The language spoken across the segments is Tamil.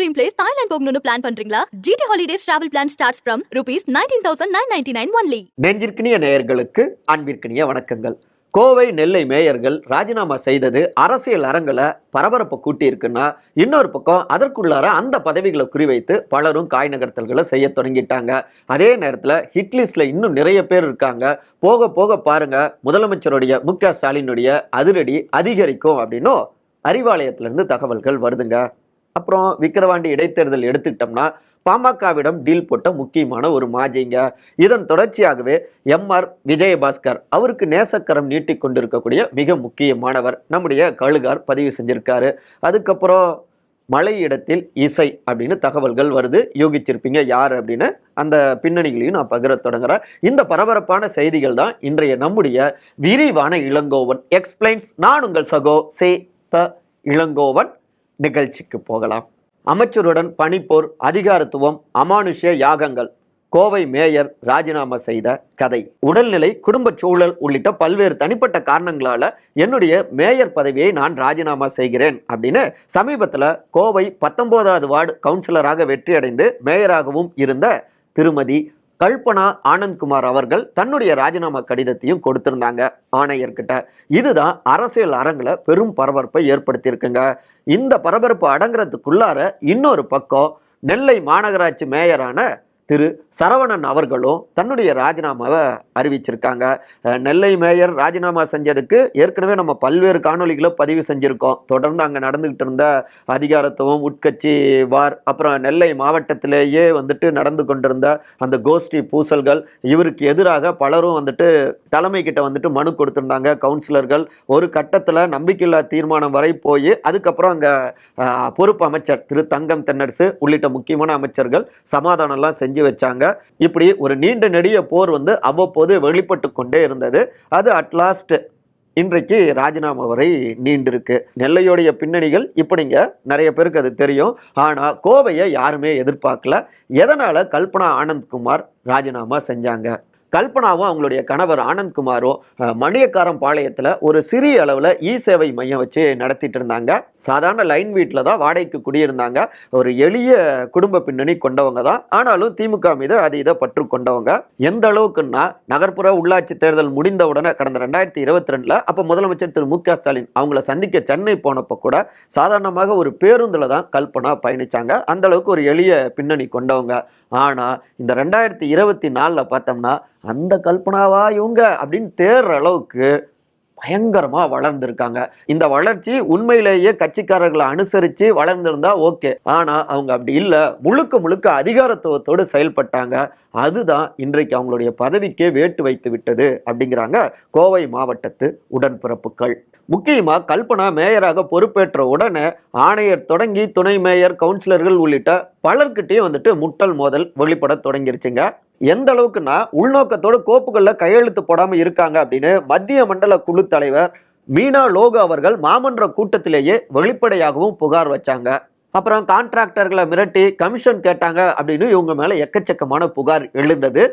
ட்ரீம் பிளேஸ் தாய்லாந்து போகணும்னு பிளான் பண்றீங்களா? GT holidays travel plan starts from rupees nineteen thousand nine ninety nine only நெஞ்சிற்கினிய நேயர்களுக்கு அன்பிற்கினிய வணக்கங்கள். கோவை நெல்லை மேயர்கள் ராஜினாமா செய்தது அரசியல் அரங்களை பரபரப்பை கூட்டியிருக்குன்னா இன்னொரு பக்கம் அதற்குள்ளார அந்த பதவிகளை குறிவைத்து பலரும் காய் நகர்த்தல்களை செய்ய தொடங்கிட்டாங்க. அதே நேரத்தில் ஹிட்லிஸ்டில் இன்னும் நிறைய பேர் இருக்காங்க. போக போக பாருங்க முதலமைச்சருடைய மு க ஸ்டாலினுடைய அதிரடி அதிகரிக்கும் அப்படின்னும் அறிவாலயத்திலிருந்து தகவல்கள் வருதுங்க. அப்புறம் விக்கிரவாண்டி இடைத்தேர்தல் எடுத்துக்கிட்டோம்னா பாமகவிடம் டீல் போட்ட முக்கியமான ஒரு மாஜிங்க. இதன் தொடர்ச்சியாகவே எம்ஆர் விஜயபாஸ்கர் அவருக்கு நேசக்கரம் நீட்டி கொண்டிருக்கக்கூடிய மிக முக்கியமானவர். நம்முடைய கழுகார் பதிவு செஞ்சிருக்காரு. அதுக்கப்புறம் மலை இடத்தில் இசை அப்படின்னு தகவல்கள் வருது. யூகிச்சிருப்பீங்க யார் அப்படின்னு. அந்த பின்னணிகளையும் நான் பகிர தொடங்குறேன். இந்த பரபரப்பான செய்திகள் தான் இன்றைய நம்முடைய விரிவான இளங்கோவன். எக்ஸ்பிளைன்ஸ் நான் உங்கள் சகோ சே த இளங்கோவன். நிகழ்ச்சிக்கு போகலாம். அமைச்சருடன் பணிப்போர் அதிகாரத்துவம் அமானுஷ்ய யாகங்கள் கோவை மேயர் ராஜினாமா செய்த கதை. உடல்நிலை குடும்பச் சூழல் உள்ளிட்ட பல்வேறு தனிப்பட்ட காரணங்களால என்னுடைய மேயர் பதவியை நான் ராஜினாமா செய்கிறேன் அப்படின்னு சமீபத்தில் கோவை பத்தொன்பதாவது வார்டு கவுன்சிலராக வெற்றியடைந்து மேயராகவும் இருந்த திருமதி கல்பனா ஆனந்த்குமார் அவர்கள் தன்னுடைய ராஜினாமா கடிதத்தையும் கொடுத்திருந்தாங்க ஆணையர்கிட்ட. இதுதான் அரசியல் அரங்கில் பெரும் பரபரப்பை ஏற்படுத்தியிருக்குங்க. இந்த பரபரப்பு அடங்குறதுக்குள்ளார இன்னொரு பக்கம் நெல்லை மாநகராட்சி மேயரான திரு சரவணன் அவர்களும் தன்னுடைய ராஜினாமாவை அறிவிச்சிருக்காங்க. நெல்லை மேயர் ராஜினாமா செஞ்சதுக்கு ஏற்கனவே நம்ம பல்வேறு காணொலிகளை பதிவு செஞ்சுருக்கோம். தொடர்ந்து அங்கே நடந்துகிட்டு இருந்த அதிகாரத்துவம் உட்கட்சி வார் அப்புறம் நெல்லை மாவட்டத்திலேயே வந்துட்டு நடந்து கொண்டிருந்த அந்த கோஷ்டி பூசல்கள் இவருக்கு எதிராக பலரும் வந்துட்டு தலைமை கிட்ட வந்துட்டு மனு கொடுத்துருந்தாங்க. கவுன்சிலர்கள் ஒரு கட்டத்தில் நம்பிக்கையில்லா தீர்மானம் வரை போய் அதுக்கப்புறம் அங்கே பொறுப்பு அமைச்சர் திரு தங்கம் தென்னரசு உள்ளிட்ட முக்கியமான அமைச்சர்கள் சமாதானம்லாம் செஞ்சு வச்சாங்க. இப்படி ஒரு நீண்ட நெடிய போர் வந்து அவ்வப்போது வெளிப்பட்டு கொண்டே இருந்தது. அது அட்லாஸ்ட் இன்றைக்கு ராஜினாமா வரை நீண்டிருக்கு. நெல்லையோடைய பின்னணிகள் இப்படிங்க. நிறைய பேருக்கு அது தெரியும். ஆனால் கோவையை யாருமே எதிர்பார்க்கல. எதனால் கல்பனா ஆனந்த்குமார் ராஜினாமா செஞ்சாங்க? கல்பனாவும் அவங்களுடைய கணவர் ஆனந்த்குமாரும் மணியக்காரம் பாளையத்தில் ஒரு சிறிய அளவில் இ சேவை மையம் வச்சு நடத்திட்டு இருந்தாங்க. சாதாரண லைன் வீட்டில் தான் வாடகைக்கு குடியிருந்தாங்க. ஒரு எளிய குடும்ப பின்னணி கொண்டவங்க தான். ஆனாலும் திமுக மீது அது இதை பற்று கொண்டவங்க. எந்த அளவுக்குன்னா நகர்ப்புற உள்ளாட்சி தேர்தல் முடிந்த உடனே கடந்த ரெண்டாயிரத்தி இருபத்தி ரெண்டில் அப்போ முதலமைச்சர் திரு மு க ஸ்டாலின் அவங்கள சந்திக்க சென்னை போனப்போ கூட சாதாரணமாக ஒரு பேருந்தில் தான் கல்பனா பயணிச்சாங்க. அந்த அளவுக்கு ஒரு எளிய பின்னணி கொண்டவங்க. ஆனால் இந்த ரெண்டாயிரத்தி இருபத்தி நாலில் பார்த்தோம்னா அந்த கல்பனாவா இவங்க அப்படின்னு தேர்ற அளவுக்கு பயங்கரமாக வளர்ந்துருக்காங்க. இந்த வளர்ச்சி உண்மையிலேயே கட்சிக்காரர்களை அனுசரித்து வளர்ந்திருந்தா ஓகே. ஆனால் அவங்க அப்படி இல்லை. முழுக்க முழுக்க அதிகாரத்துவத்தோடு செயல்பட்டாங்க. அதுதான் இன்றைக்கு அவங்களுடைய பதவிக்கே வேட்டு வைத்து விட்டது அப்படிங்கிறாங்க கோவை மாவட்டத்து உடன்பிறப்புகள். முக்கியமாக கல்பனா மேயராக பொறுப்பேற்ற உடனே ஆணையர் தொடங்கி துணை மேயர் கவுன்சிலர்கள் உள்ளிட்ட பலர்கிட்டையும் வந்துட்டு முட்டல் மோதல் வெளிப்பட தொடங்கிருச்சுங்க. எந்த அளவுக்குன்னா உள்நோக்கத்தோட கோப்புகளில் கையெழுத்து போடாமல் இருக்காங்க அப்படின்னு மத்திய மண்டல குழு தலைவர் மீனா லோகு அவர்கள் மாமன்ற கூட்டத்திலேயே வெளிப்படையாகவும் புகார் வச்சாங்க. அப்புறம் கான்ட்ராக்டர்களை மிரட்டி கமிஷன் கேட்டாங்க அப்படின்னு இவங்க மேலே எக்கச்சக்கமான புகார் எழுந்தது.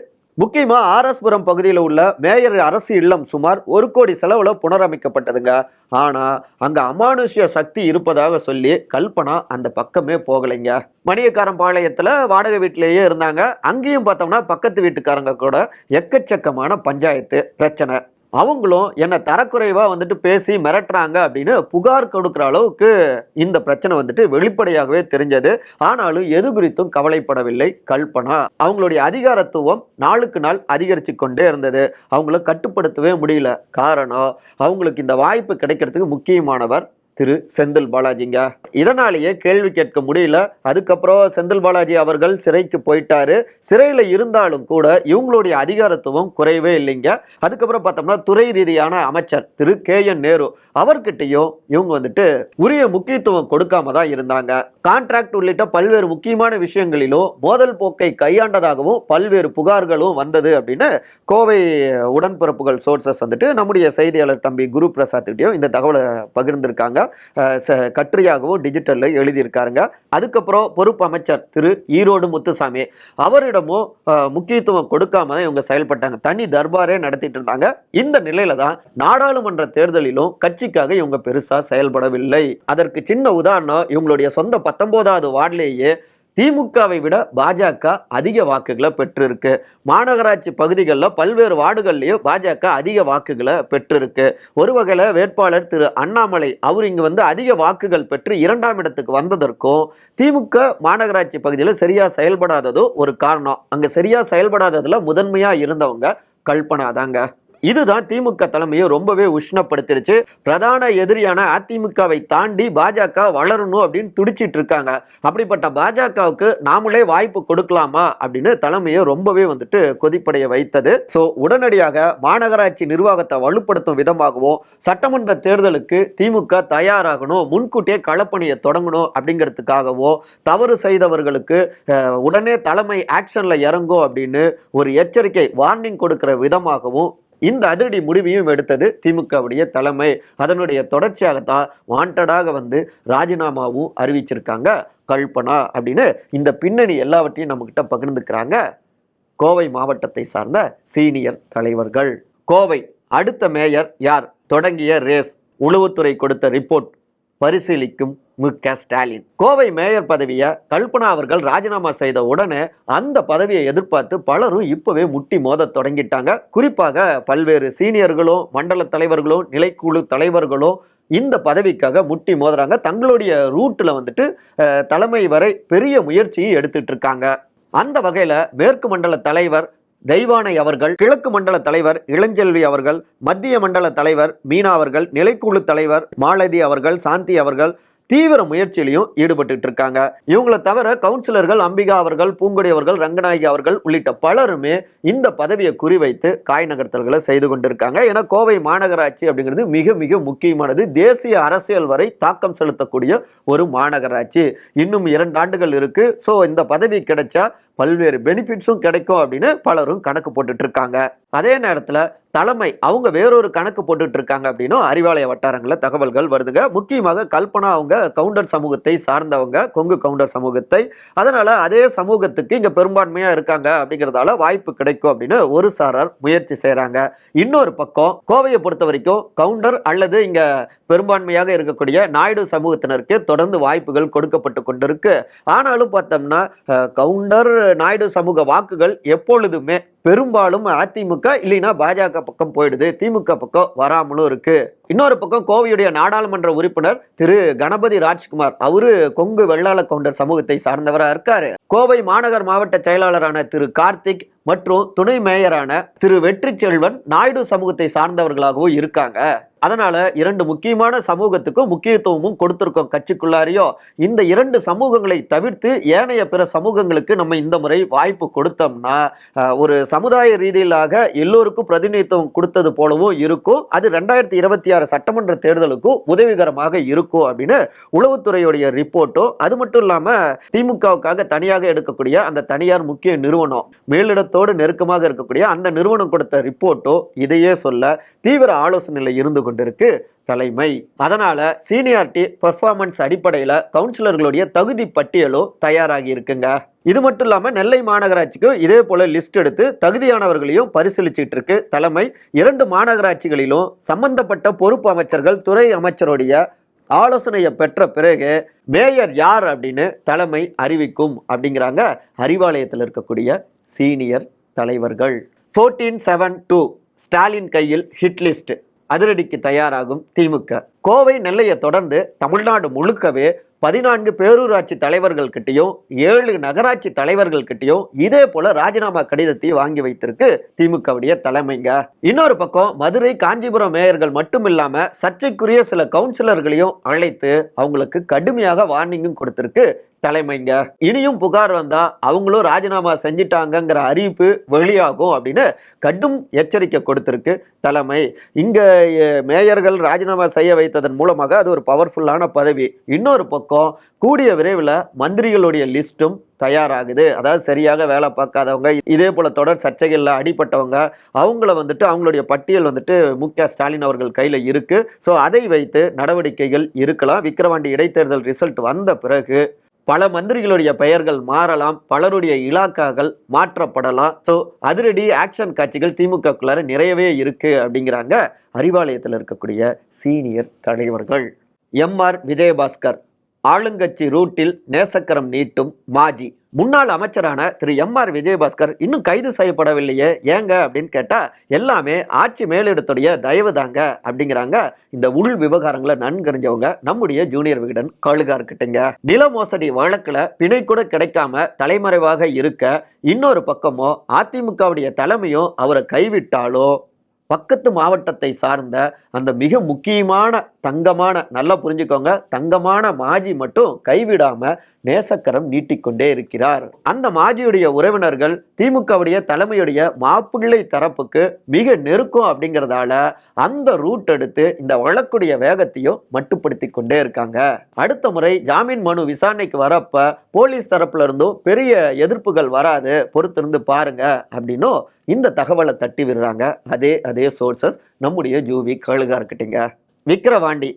முக்கியமாக ஆர்எஸ்புரம் பகுதியில் உள்ள மேயர் அரசு இல்லம் சுமார் ஒரு கோடி செலவில் புனரமைக்கப்பட்டதுங்க. ஆனால் அங்கே அமானுஷ்ய சக்தி இருப்பதாக சொல்லி கல்பனா அந்த பக்கமே போகலைங்க. மணியக்காரன் வாடகை வீட்டிலேயே இருந்தாங்க. அங்கேயும் பார்த்தோம்னா பக்கத்து வீட்டுக்காரங்க கூட எக்கச்சக்கமான பஞ்சாயத்து பிரச்சனை. அவங்களும் என்னை தரக்குறைவாக வந்துட்டு பேசி மிரட்டுறாங்க அப்படின்னு புகார் கொடுக்குற அளவுக்கு இந்த பிரச்சனை வந்துட்டு வெளிப்படையாகவே தெரிஞ்சது. ஆனாலும் எது குறித்தும் கவலைப்படவில்லை கல்பனா. அவங்களுடைய அதிகாரத்துவம் நாளுக்கு நாள் அதிகரித்து கொண்டே இருந்தது. அவங்கள கட்டுப்படுத்தவே முடியல. காரணம் அவங்களுக்கு இந்த வாய்ப்பு கிடைக்கிறதுக்கு முக்கியமானவர் திரு செந்தில் பாலாஜிங்க. இதனாலேயே கேள்வி கேட்க முடியல. அதுக்கப்புறம் செந்தில் பாலாஜி அவர்கள் சிறைக்கு போயிட்டாரு. சிறையில் இருந்தாலும் கூட இவங்களுடைய அதிகாரத்துவம் குறையவே இல்லைங்க. அதுக்கப்புறம் பார்த்தோம்னா துறை ரீதியான அமைச்சர் திரு கே என் நேரு அவர்கிட்டையும் இவங்க வந்துட்டு உரிய முக்கியத்துவம் கொடுக்காம தான் இருந்தாங்க. கான்ட்ராக்ட் உள்ளிட்ட பல்வேறு முக்கியமான விஷயங்களிலும் மோதல் போக்கை கையாண்டதாகவும் பல்வேறு புகார்களும் வந்தது அப்படின்னு கோவை உடன்பிறப்புகள் சோர்சஸ் வந்துட்டு நம்முடைய செய்தியாளர் தம்பி குரு பிரசாத் கிட்டையும் இந்த தகவலை பகிர்ந்திருக்காங்க. கட்டுரையாகவும் டிஜிட்டலில் எழுதியிருக்காருங்க. அதுக்கப்புறம் பொறுப்பு அமைச்சர் திரு ஈரோடு முத்துசாமி. அவரிடமும் முக்கியத்துவம் கொடுக்காம தான் இவங்க செயல்பட்டாங்க. தனி தர்பாரே நடத்திட்டு இருந்தாங்க. இந்த நிலையில தான் நாடாளுமன்ற தேர்தலிலும் கட்சிக்காக இவங்க பெருசாக செயல்படவில்லை. அதற்கு சின்ன உதாரணம் இவங்களுடைய சொந்த பத்தொன்பதாவது வார்டிலேயே திமுகவை விட பாஜக அதிக வாக்குகளை பெற்றிருக்கு. மாநகராட்சி பகுதிகளில் பல்வேறு வார்டுகள்லேயும் பாஜக அதிக வாக்குகளை பெற்றிருக்கு. ஒரு வகையில் வேட்பாளர் திரு அண்ணாமலை அவர் இங்கே வந்து அதிக வாக்குகள் பெற்று இரண்டாம் இடத்துக்கு வந்ததற்கும் திமுக மாநகராட்சி பகுதியில் சரியாக செயல்படாததும் ஒரு காரணம். அங்கே சரியாக செயல்படாததில் முதன்மையாக இருந்தவங்க கல்பனா தாங்க இதுதான் திமுக தலைமையை ரொம்பவே உஷ்ணப்படுத்திருச்சு. பிரதான எதிரியான அதிமுகவை தாண்டி பாஜக வளரணும் அப்படின்னு துடிச்சிட்டு இருக்காங்க. அப்படிப்பட்ட பாஜகவுக்கு நாமளே வாய்ப்பு கொடுக்கலாமா அப்படின்னு தலைமையை ரொம்பவே வந்துட்டு கொதிப்படைய வைத்தது. ஸோ உடனடியாக மாநகராட்சி நிர்வாகத்தை வலுப்படுத்தும் விதமாகவும் சட்டமன்ற தேர்தலுக்கு திமுக தயாராகணும் முன்கூட்டியே களப்பணியை தொடங்கணும் அப்படிங்கிறதுக்காகவோ தவறு செய்தவர்களுக்கு உடனே தலைமை ஆக்ஷனில் இறங்கும் அப்படின்னு ஒரு எச்சரிக்கை வார்னிங் கொடுக்கிற விதமாகவும் இந்த அதிரடி முடிவையும் எடுத்தது திமுகவுடைய தலைமை. அதனுடைய தொடர்ச்சியாகத்தான் வாண்டடாக வந்து ராஜினாமாவும் அறிவிச்சிருக்காங்க. கல்பனா அப்படின்னு இந்த பின்னணி எல்லாவற்றையும் நம்மக்கிட்ட பகிர்ந்துக்கிறாங்க. கோவை மாவட்டத்தை சார்ந்த சீனியர் தலைவர்கள். கோவை அடுத்த மேயர் யார்? தொடங்கிய ரேஸ் உளவுத்துறை கொடுத்த ரிப்போர்ட் பரிசீலிக்கும் மு க. ஸ்டாலின். கோவை மேயர் பதவியை கல்பனா அவர்கள் ராஜினாமா செய்த உடனே அந்த பதவியை எதிர்பார்த்து பலரும் இப்பவே முட்டி மோத தொடங்கிட்டாங்க. குறிப்பாக பல்வேறு சீனியர்களும் மண்டல தலைவர்களும் நிலைக்குழு தலைவர்களும் இந்த பதவிக்காக முட்டி மோதுறாங்க. தங்களுடைய ரூட்டில் வந்துட்டு தலைமை வரை பெரிய முயற்சியை எடுத்துட்டு இருக்காங்க. அந்த வகையில் மேற்கு மண்டல தலைவர் தெய்வானை அவர்கள் கிழக்கு மண்டல தலைவர் இளஞ்செல்வி அவர்கள் மத்திய மண்டல தலைவர் மீனா அவர்கள் நிலைக்குழு தலைவர் மாலதி அவர்கள் சாந்தி அவர்கள் தீவிர முயற்சியிலையும் ஈடுபட்டு இருக்காங்க இவங்களை தவிர கவுன்சிலர்கள் அம்பிகா அவர்கள் பூங்கொடி அவர்கள் ரங்கநாயகி அவர்கள் உள்ளிட்ட பலருமே இந்த பதவியை குறிவைத்து காய் நகர்த்தல்களை செய்து கொண்டிருக்காங்க. ஏன்னா கோவை மாநகராட்சி அப்படிங்கிறது மிக மிக முக்கியமானது. தேசிய அரசியல் வரை தாக்கம் செலுத்தக்கூடிய ஒரு மாநகராட்சி. இன்னும் இரண்டு ஆண்டுகள் இருக்கு. ஸோ இந்த பதவி கிடைச்சா பல்வேறு பெனிஃபிட்ஸும் கிடைக்கும் அப்படின்னு பலரும் கணக்கு போட்டுட்டு இருக்காங்க அதே நேரத்தில் தலைமை அவங்க வேறொரு கணக்கு போட்டுட்டு இருக்காங்க அப்படின்னும் அறிவாலய வட்டாரங்களில் தகவல்கள் வருதுங்க. முக்கியமாக கல்பனா அவங்க கவுண்டர் சமூகத்தை சார்ந்தவங்க கொங்கு கவுண்டர் சமூகத்தை. அதனால அதே சமூகத்துக்கு இங்கே பெரும்பான்மையாக இருக்காங்க அப்படிங்கிறதால வாய்ப்பு கிடைக்கும் அப்படின்னு ஒரு சாரார் முயற்சி செய்கிறாங்க இன்னொரு பக்கம் கோவையை பொறுத்த வரைக்கும் கவுண்டர் அல்லது இங்கே பெரும்பான்மையாக இருக்கக்கூடிய நாயுடு சமூகத்தினருக்கு தொடர்ந்து வாய்ப்புகள் கொடுக்கப்பட்டு கொண்டிருக்கு. ஆனாலும் பார்த்தோம்னா கவுண்டர் நாயுடு சமூக வாக்குகள் எப்பொழுதுமே பெரும்பாலும் அதிமுக இல்லைன்னா பாஜக பக்கம் போயிடுது. திமுக பக்கம் வராமலும் இருக்கு. இன்னொரு பக்கம் கோவையுடைய நாடாளுமன்ற உறுப்பினர் திரு கணபதி ராஜ்குமார் அவரு கொங்கு வெள்ளாள கவுண்டர் சமூகத்தை சார்ந்தவரா இருக்காரு. கோவை மாநகர் மாவட்ட செயலாளரான திரு கார்த்திக் மற்றும் துணை மேயரான திரு வெற்றி செல்வன் நாயுடு சமூகத்தை சார்ந்தவர்களாகவும் இருக்காங்க. அதனால இரண்டு முக்கியமான சமூகத்துக்கும் முக்கியத்துவமும் கொடுத்திருக்கோம் கட்சிக்குள்ளாரையோ. இந்த இரண்டு சமூகங்களை தவிர்த்து ஏனைய பிற சமூகங்களுக்கு நம்ம இந்த முறை வாய்ப்பு கொடுத்தோம்னா ஒரு சமுதாய ரீதியிலாக எல்லோருக்கும் பிரதிநிதித்துவம் கொடுத்தது போலவும் இருக்கும். அது ரெண்டாயிரத்தி இருபத்தி ஆறு சட்டமன்ற தேர்தலுக்கும் உதவிகரமாக இருக்கும் அப்படின்னு உளவுத்துறையுடைய ரிப்போர்ட்டும். அது மட்டும் இல்லாமல் திமுகவுக்காக தனியாக எடுக்கக்கூடிய அந்த தனியார் முக்கிய நிறுவனம் மேலிடத்தோடு நெருக்கமாக இருக்கக்கூடிய அந்த நிறுவனம் கொடுத்த ரிப்போர்ட்டும் இதையே சொல்ல தீவிர ஆலோசனையில் இருந்து கொண்டிருக்கு தலைமை. அதனால சீனியாரிட்டி பெர்ஃபார்மன்ஸ் அடிப்படையில் கவுன்சிலர்களுடைய தகுதி பட்டியலும் தயாராகி இருக்குங்க. இது மட்டும் இல்லாமல் நெல்லை மாநகராட்சிக்கு இதே போல லிஸ்ட் எடுத்து தகுதியானவர்களையும் பரிசீலிச்சிட்டு இருக்கு தலைமை. இரண்டு மாநகராட்சிகளிலும் சம்பந்தப்பட்ட பொறுப்பு அமைச்சர்கள் துறை அமைச்சருடைய ஆலோசனையை பெற்ற பிறகு மேயர் யார் அப்படின்னு தலைமை அறிவிக்கும் அப்படிங்கிறாங்க அறிவாலயத்தில் இருக்கக்கூடிய சீனியர் தலைவர்கள். ஃபோர்டீன் செவன் டூ ஸ்டாலின் கையில் ஹிட் லிஸ்ட் அதிரடிக்கு தயாராகும் திமுக. கோவை நெல்லையை தொடர்ந்து தமிழ்நாடு முழுக்கவே பதினான்கு பேரூராட்சி தலைவர்கள் கிட்டையும் ஏழு நகராட்சி தலைவர்கள் கிட்டையும் இதே போல ராஜினாமா கடிதத்தை வாங்கி வைத்திருக்கு திமுகவுடைய தலைமைங்க. இன்னொரு பக்கம் மதுரை காஞ்சிபுரம் மேயர்கள் மட்டும் இல்லாம சர்ச்சைக்குரிய சில கவுன்சிலர்களையும் அழைத்து அவங்களுக்கு கடுமையாக வார்னிங்கும் கொடுத்திருக்கு தலைமைங்க. இனியும் புகார் வந்தா அவங்களும் ராஜினாமா செஞ்சிட்டாங்கங்கிற அறிவிப்பு வெளியாகும் அப்படின்னு கடும் எச்சரிக்கை கொடுத்துருக்கு தலைமை. இங்க மேயர்கள் ராஜினாமா செய்ய வைத்ததன் மூலமாக அது ஒரு பவர்ஃபுல்லான பதவி. இன்னொரு பக்கம் கூடிய விரைவில் மந்திரிகளுடைய லிஸ்ட்டும் தயாராகுது. அதாவது சரியாக வேலை பார்க்காதவங்க இதே போல் தொடர் சர்ச்சைகளில் அடிப்பட்டவங்க அவங்கள வந்துட்டு அவங்களுடைய பட்டியல் வந்துட்டு மு க ஸ்டாலின் அவர்கள் கையில் இருக்குது ஸோ அதை வைத்து நடவடிக்கைகள் இருக்கலாம். விக்கிரவாண்டி இடைத்தேர்தல் ரிசல்ட் வந்த பிறகு பல மந்திரிகளுடைய பெயர்கள் மாறலாம் பலருடைய இலாக்காக்கள் மாற்றப்படலாம். ஸோ அதிரடி ஆக்ஷன் காட்சிகள் திமுகக்குள்ளார நிறையவே இருக்கு அப்படிங்கிறாங்க அறிவாலயத்தில் இருக்கக்கூடிய சீனியர் தலைவர்கள். எம்ஆர் விஜயபாஸ்கர் ஆளுங்கட்சி ரூட்டில் நேசக்கரம் நீட்டும் மாஜி. முன்னாள் அமைச்சரான திரு எம் ஆர் விஜயபாஸ்கர் இன்னும் கைது செய்யப்படவில்லையே ஏங்க அப்படின்னு கேட்டால் எல்லாமே ஆட்சி மேலிடத்துடைய தயவு தாங்க அப்படிங்கிறாங்க. இந்த உள் விவகாரங்களை நன்கறிஞ்சவங்க நம்முடைய ஜூனியர் விகடன் கழுகார்கிட்டங்க நில மோசடி வழக்கில் பிணை கூட கிடைக்காம தலைமறைவாக இருக்க இன்னொரு பக்கமோ அதிமுகவுடைய தலைமையும் அவரை கைவிட்டாலோ பக்கத்து மாவட்டத்தை சார்ந்த அந்த மிக முக்கியமான தங்கமான நல்லா புரிஞ்சுக்கோங்க தங்கமான மாஜி மட்டும் கைவிடாம நேசக்கரம் நீட்டிக்கொண்டே இருக்கிறார். அந்த மாஜியுடைய உறவினர்கள் திமுகவுடைய தலைமையுடைய மாப்பிள்ளை தரப்புக்கு மிக நெருக்கம் அப்படிங்கிறதால அந்த ரூட் எடுத்து இந்த வழக்குடைய வேகத்தையும் மட்டுப்படுத்தி கொண்டே இருக்காங்க. அடுத்த முறை ஜாமீன் மனு விசாரணைக்கு வரப்ப போலீஸ் தரப்புல இருந்தும் பெரிய எதிர்ப்புகள் வராது பொறுத்திருந்து பாருங்க அப்படின்னும் இந்த தகவலை தட்டி விடுறாங்க. அதே அதே சோர்சஸ் நம்முடைய ஜூவி கழுகார்கிட்டங்க. விக்கிரவாண்டி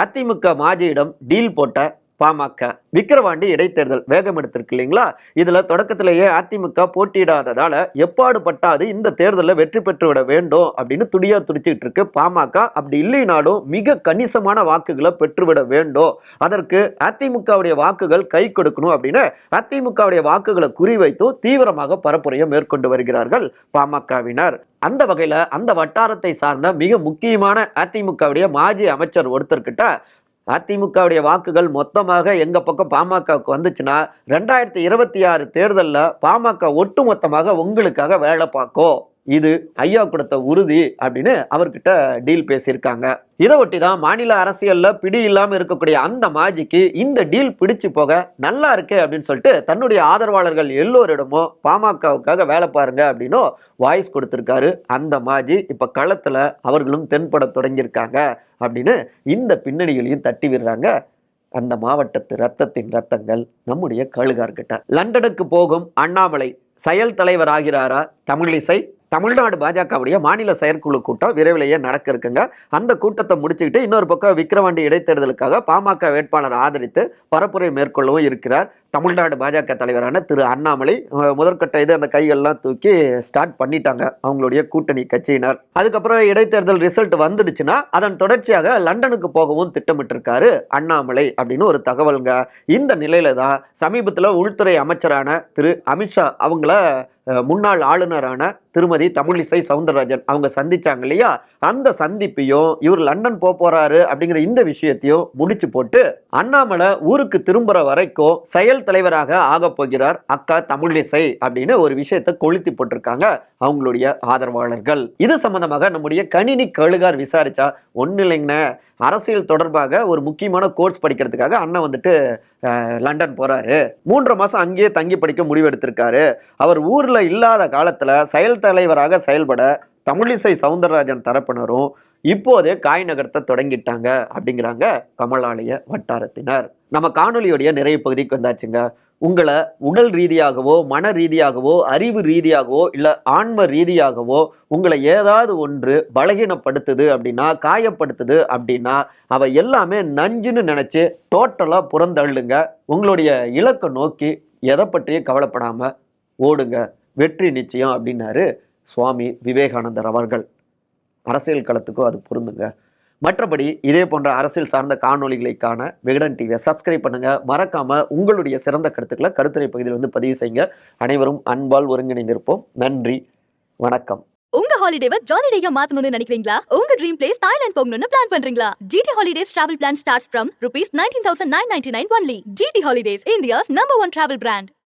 அதிமுக மாஜியிடம் டீல் போட்ட பாமக விக்கிரவாண்டி இடைத்தேர்தல் வேகம் எடுத்திருக்கு இல்லைங்களா? இதில் தொடக்கத்திலேயே அதிமுக போட்டியிடாததால் எப்பாடு பட்டாது இந்த தேர்தலில் வெற்றி பெற்று விட வேண்டும் அப்படின்னு துடியா துடிச்சிக்கிட்டு இருக்கு பாமக. அப்படி இல்லைனாலும் மிக கணிசமான வாக்குகளை பெற்றுவிட வேண்டும். அதற்கு அதிமுகவுடைய வாக்குகள் கை கொடுக்கணும் அப்படின்னு அதிமுகவுடைய வாக்குகளை குறிவைத்தும் தீவிரமாக பரப்புரையை மேற்கொண்டு வருகிறார்கள் பாமகவினர். அந்த வகையில் அந்த வட்டாரத்தை சார்ந்த மிக முக்கியமான அதிமுகவுடைய மாஜி அமைச்சர் ஒருத்தர்கிட்ட அதிமுகவுடைய வாக்குகள் மொத்தமாக எங்கள் பக்கம் பாமகவுக்கு வந்துச்சுன்னா ரெண்டாயிரத்தி இருபத்தி ஆறு தேர்தலில் பாமக ஒட்டுமொத்தமாக உங்களுக்காக வேலை பார்க்கும். இது ஐயா கொடுத்த உறுதி அப்படின்னு அவர்கிட்ட டீல் பேசியிருக்காங்க. இதை ஒட்டி தான் மாநில அரசியலில் பிடி இல்லாமல் இருக்கக்கூடிய அந்த மாஜிக்கு இந்த டீல் பிடிச்சு போக நல்லா இருக்கு அப்படின்னு சொல்லிட்டு தன்னுடைய ஆதரவாளர்கள் எல்லோரிடமும் பாமகவுக்காக வேலை பாருங்க அப்படின்னும் வாய்ஸ் கொடுத்துருக்காரு. அந்த மாஜி இப்போ களத்தில் அவர்களும் தென்பட தொடங்கியிருக்காங்க அப்படின்னு இந்த பின்னணிகளையும் தட்டி விடுறாங்க. அந்த மாவட்டத்து ரத்தத்தின் ரத்தங்கள் நம்முடைய கழுகார்கிட்ட. லண்டனுக்கு போகும் அண்ணாமலை செயல் தலைவர் ஆகிறாரா? தமிழிசை தமிழ்நாடு பாஜகவுடைய மாநில செயற்குழு கூட்டம் விரைவிலேயே நடக்க இருக்குங்க. அந்த கூட்டத்தை முடிச்சுக்கிட்டு இன்னொரு பக்கம் விக்கிரவாண்டி இடைத்தேர்தலுக்காக பாமக வேட்பாளர் ஆதரித்து பரப்புரை மேற்கொள்ளவும் இருக்கிறார். தமிழ்நாடு பாஜக தலைவரான திரு அண்ணாமலை முதற்கட்ட இது அந்த கைகள்லாம் தூக்கி ஸ்டார்ட் பண்ணிட்டாங்க அவங்களுடைய கூட்டணி கட்சியினர். அதுக்கப்புறம் இடைத்தேர்தல் ரிசல்ட் வந்துடுச்சுன்னா அதன் தொடர்ச்சியாக லண்டனுக்கு போகவும் திட்டமிட்டிருக்காரு அண்ணாமலை அப்படின்னு ஒரு தகவலுங்க. இந்த நிலையில தான் சமீபத்தில் உள்துறை அமைச்சரான திரு அமித்ஷா அவங்கள முன்னாள் ஆளுநரான திருமதி தமிழிசை சவுந்தரராஜன் அவங்க சந்திச்சாங்க இல்லையா? அந்த சந்திப்பையும் இவர் லண்டன் போக போறாரு அப்படிங்கிற இந்த விஷயத்தையும் முடிச்சு போட்டு அண்ணாமலை ஊருக்கு திரும்புற வரைக்கும் செயல் தலைவராக ஆக போகிறார் அக்கா தமிழிசை அப்படின்னு ஒரு விஷயத்தை கொளுத்தி போட்டிருக்காங்க அவங்களுடைய ஆதரவாளர்கள். இது சம்பந்தமாக நம்முடைய கணினி கழுகார் விசாரிச்சா ஒன்றும் இல்லைங்கண்ணே அரசியல் தொடர்பாக ஒரு முக்கியமான கோர்ஸ் படிக்கிறதுக்காக அண்ணன் வந்துட்டு லண்டன் போறாரு. மூன்று மாசம் அங்கேயே தங்கி படிக்க முடிவெடுத்திருக்காரு. அவர் ஊர்ல இல்லாத காலத்துல செயல் தலைவராக செயல்பட தமிழிசை சவுந்தரராஜன் தரப்பினரும் இப்போதே காய் நகர்த்த தொடங்கிட்டாங்க அப்படிங்கிறாங்க கமலாலய வட்டாரத்தினர். நம்ம காணொலியுடைய நிறைய பகுதிக்கு வந்தாச்சுங்க. உங்களை உடல் ரீதியாகவோ மன ரீதியாகவோ அறிவு ரீதியாகவோ இல்லை ஆன்ம ரீதியாகவோ உங்களை ஏதாவது ஒன்று பலகீனப்படுத்துது அப்படின்னா காயப்படுத்துது அப்படின்னா அவ எல்லாமே நஞ்சுன்னு நினச்சி டோட்டலாக புறந்தள்ளுங்க. உங்களுடைய இலக்கை நோக்கி எதை பற்றியும் கவலைப்படாமல் ஓடுங்க. வெற்றி நிச்சயம் அப்படின்னாரு சுவாமி விவேகானந்தர் அவர்கள். அரசியல் களத்துக்கும் அது பொருந்துங்க. மற்றபடி இதே போன்ற அரசியல் சார்ந்த காணொளிகளை காண விகடன் டிவியை சப்ஸ்கிரைப் பண்ணுங்க. மறக்காம உங்களுடைய சிறந்த கருத்துக்களை கருத்துரை பகுதியில் வந்து பதிவு செய்யுங்க. அனைவரும் அன்பால் ஒருங்கிணைந்திருப்போம். நன்றி. வணக்கம். உங்க ஹாலிடேவை ஜாலி டேயா மாத்தணும்னு நினைக்கிறீங்களா? உங்க ட்ரீம் பிளேஸ் தாய்லாந்து போகணும்னு பிளான் பண்றீங்களா? GT holidays travel plan starts from rupees nineteen thousand nine ninety nine only GT holidays India's number one travel brand